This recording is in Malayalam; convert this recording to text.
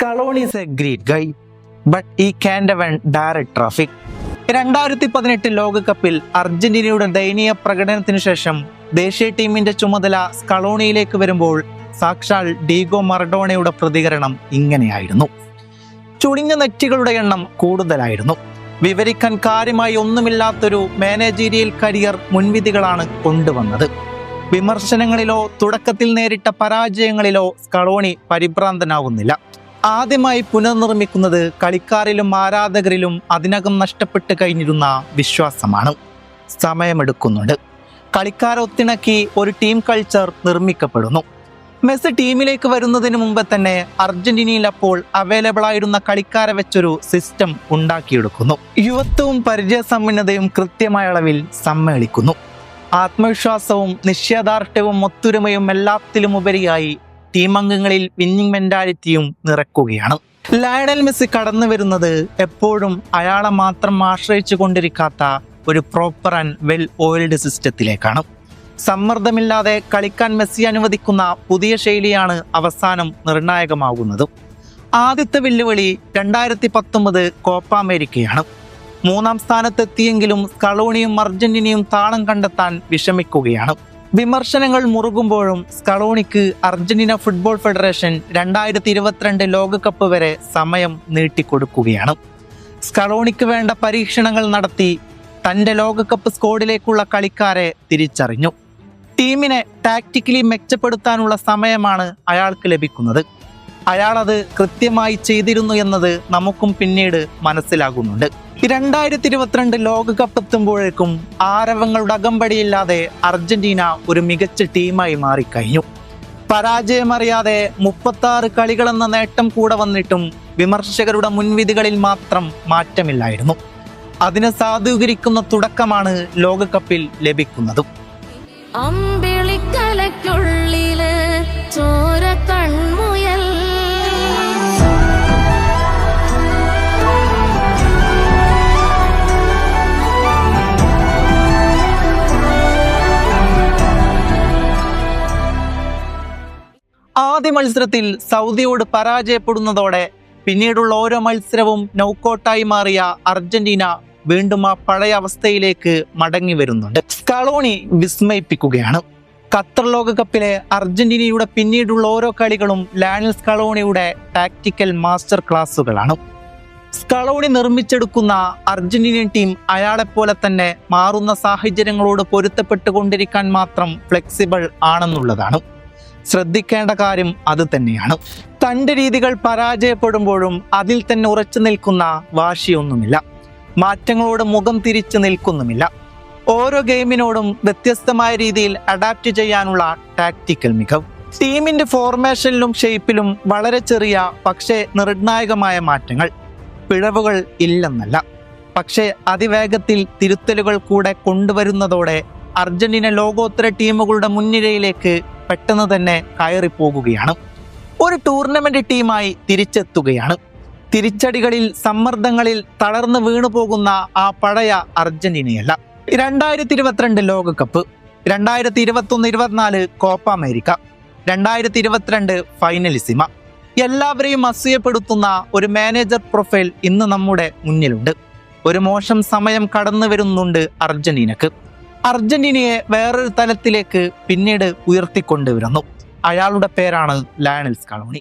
Scaloni is a great guy but he can't won direct traffic രണ്ടായിരത്തി പതിനെട്ട് ലോകകപ്പിൽ അർജന്റീനയുടെ ദയനീയ പ്രകടനത്തിന് ശേഷം ദേശീയ ടീമിന്റെ ചുമതല സ്കളോണിയിലേക്ക് വരുമ്പോൾ സാക്ഷാൽ ഡീഗോ മറഡോണയുടെ പ്രതികരണം ഇങ്ങനെയായിരുന്നു. ചുളിഞ്ഞ നെറ്റികളുടെ എണ്ണം കൂടുതലായിരുന്നു. വിവരിക്കാൻ കാര്യമായി ഒന്നുമില്ലാത്തൊരു മാനേജീരിയൽ കരിയർ മുൻവിധികളാണ് കൊണ്ടുവന്നത്. വിമർശനങ്ങളിലോ തുടക്കത്തിൽ നേരിട്ട പരാജയങ്ങളിലോ സ്കളോണി പരിഭ്രാന്തനാവുന്നില്ല. ആദ്യമായി പുനർനിർമ്മിക്കുന്നത് കളിക്കാരിലും ആരാധകരിലും അതിനകം നഷ്ടപ്പെട്ട് കഴിഞ്ഞിരുന്ന വിശ്വാസമാണ്. സമയമെടുക്കുന്നുണ്ട്. കളിക്കാരെ ഒത്തിണക്കി ഒരു ടീം കൾച്ചർ നിർമ്മിക്കപ്പെടുന്നു. മെസ്സി ടീമിലേക്ക് വരുന്നതിന് മുമ്പ് തന്നെ അർജന്റീനയിൽ അപ്പോൾ അവൈലബിൾ ആയിരുന്ന കളിക്കാരെ വെച്ചൊരു സിസ്റ്റം ഉണ്ടാക്കിയെടുക്കുന്നു. യുവത്വവും പരിചയസമ്പന്നതയും കൃത്യമായ അളവിൽ സമ്മേളിക്കുന്നു. ആത്മവിശ്വാസവും നിശ്ചയദാർഢ്യവും ഒത്തൊരുമയും എല്ലാത്തിലും ഉപരിയായി ടീം അംഗങ്ങളിൽ വിന്നിംഗ് മെന്റാലിറ്റിയും നിറക്കുകയാണ്. ലയണൽ മെസ്സി കടന്നു വരുന്നത് എപ്പോഴും അയാളെ മാത്രം ആശ്രയിച്ചു കൊണ്ടിരിക്കാത്ത ഒരു പ്രോപ്പർ ആൻഡ് വെൽ ഓയിൽഡ് സിസ്റ്റത്തിലേക്കാണ് സമ്മർദ്ദമില്ലാതെ കളിക്കാൻ മെസ്സി അനുവദിക്കുന്ന പുതിയ ശൈലിയാണ് അവസാനം നിർണായകമാകുന്നത്. ആദ്യത്തെ വെല്ലുവിളി രണ്ടായിരത്തി പത്തൊമ്പത് കോപ്പ അമേരിക്കയാണ്. മൂന്നാം സ്ഥാനത്തെത്തിയെങ്കിലും സ്കളോണിയും അർജന്റീനയും താളം കണ്ടെത്താൻ വിഷമിക്കുകയാണ്. വിമർശനങ്ങൾ മുറുകുമ്പോഴും സ്കളോണിക്ക് അർജന്റീന ഫുട്ബോൾ ഫെഡറേഷൻ രണ്ടായിരത്തി ഇരുപത്തിരണ്ട് ലോകകപ്പ് വരെ സമയം നീട്ടിക്കൊടുക്കുകയാണ്. സ്കളോണിക്ക് വേണ്ട പരീക്ഷണങ്ങൾ നടത്തി തന്റെ ലോകകപ്പ് സ്കോഡിലേക്കുള്ള കളിക്കാരെ തിരിച്ചറിഞ്ഞു. ടീമിനെ ടാക്റ്റിക്കലി മെച്ചപ്പെടുത്താനുള്ള സമയമാണ് അയാൾക്ക് ലഭിക്കുന്നത്. അയാൾ അത് കൃത്യമായി ചെയ്തിരുന്നു എന്നത് നമുക്കും പിന്നീട് മനസ്സിലാകുന്നുണ്ട്. രണ്ടായിരത്തി ഇരുപത്തിരണ്ട് ലോകകപ്പ് എത്തുമ്പോഴേക്കും ആരവങ്ങളുടെ അകമ്പടിയില്ലാതെ അർജന്റീന ഒരു മികച്ച ടീമായി മാറിക്കഴിഞ്ഞു. പരാജയമറിയാതെ മുപ്പത്തി ആറ് കളികളെന്ന നേട്ടം കൂടെ വന്നിട്ടും വിമർശകരുടെ മുൻവിധികളിൽ മാത്രം മാറ്റമില്ലായിരുന്നു. അതിനെ സാധൂകരിക്കുന്ന തുടക്കമാണ് ലോകകപ്പിൽ ലഭിക്കുന്നതും. ആദ്യ മത്സരത്തിൽ സൗദിയോട് പരാജയപ്പെടുന്നതോടെ പിന്നീടുള്ള ഓരോ മത്സരവും നൗക്കോട്ടായി മാറിയ അർജന്റീന വീണ്ടും ആ പഴയ അവസ്ഥയിലേക്ക് മടങ്ങി വരുന്നുണ്ട്. സ്കളോണി വിസ്മയിപ്പിക്കുകയാണ്. ഖത്തർ ലോകകപ്പിലെ അർജന്റീനയുടെ പിന്നീടുള്ള ഓരോ കളികളും ലാനൽ സ്കളോണിയുടെ ടാക്ടിക്കൽ മാസ്റ്റർ ക്ലാസ്സുകളാണ് സ്കളോണി നിർമ്മിച്ചെടുക്കുന്ന അർജന്റീനിയൻ ടീം അയാളെപ്പോലെ തന്നെ മാറുന്ന സാഹചര്യങ്ങളോട് പൊരുത്തപ്പെട്ടുകൊണ്ടിരിക്കാൻ മാത്രം ഫ്ലെക്സിബിൾ ആണെന്നുള്ളതാണ്. ശ്രദ്ധിക്കേണ്ട കാര്യം അത് തന്നെയാണ്. തന്റെ രീതികൾ പരാജയപ്പെടുമ്പോഴും അതിൽ തന്നെ ഉറച്ചു നിൽക്കുന്ന വാശിയൊന്നുമില്ല. മാറ്റങ്ങളോട് മുഖം തിരിച്ചു നിൽക്കുന്നുമില്ല. ഓരോ ഗെയിമിനോടും വ്യത്യസ്തമായ രീതിയിൽ അഡാപ്റ്റ് ചെയ്യാനുള്ള ടാക്ടിക്കൽ മികവ്. ടീമിന്റെ ഫോർമേഷനിലും ഷേപ്പിലും വളരെ ചെറിയ പക്ഷേ നിർണായകമായ മാറ്റങ്ങൾ. പിഴവുകൾ ഇല്ലെന്നല്ല. പക്ഷേ അതിവേഗത്തിൽ തിരുത്തലുകൾ കൂടെ കൊണ്ടുവരുന്നതോടെ അർജന്റീന ലോകോത്തര ടീമുകളുടെ മുൻനിരയിലേക്ക് പെട്ടെന്ന് തന്നെ കയറിപ്പോകുകയാണ്. ഒരു ടൂർണമെന്റ് ടീമായി തിരിച്ചെത്തുകയാണ്. തിരിച്ചടികളിൽ സമ്മർദ്ദങ്ങളിൽ തളർന്നു വീണു പോകുന്ന ആ പഴയ അർജന്റീനയല്ല. രണ്ടായിരത്തി ഇരുപത്തിരണ്ട് ലോകകപ്പ് രണ്ടായിരത്തി ഇരുപത്തൊന്ന് ഇരുപത്തിനാല് കോപ്പ അമേരിക്ക രണ്ടായിരത്തി ഇരുപത്തിരണ്ട് ഫൈനലിസിമ. എല്ലാവരെയും അസൂയപ്പെടുത്തുന്ന ഒരു മാനേജർ പ്രൊഫൈൽ ഇന്ന് നമ്മുടെ മുന്നിലുണ്ട്. ഒരു മോശം സമയം കടന്നു വരുന്നുണ്ട് അർജന്റീനക്ക്. അർജന്റീനയെ വേറൊരു തലത്തിലേക്ക് പിന്നീട് ഉയർത്തിക്കൊണ്ടുവരുന്നു. അയാളുടെ പേരാണ് ലയണൽസ് സ്കളോണി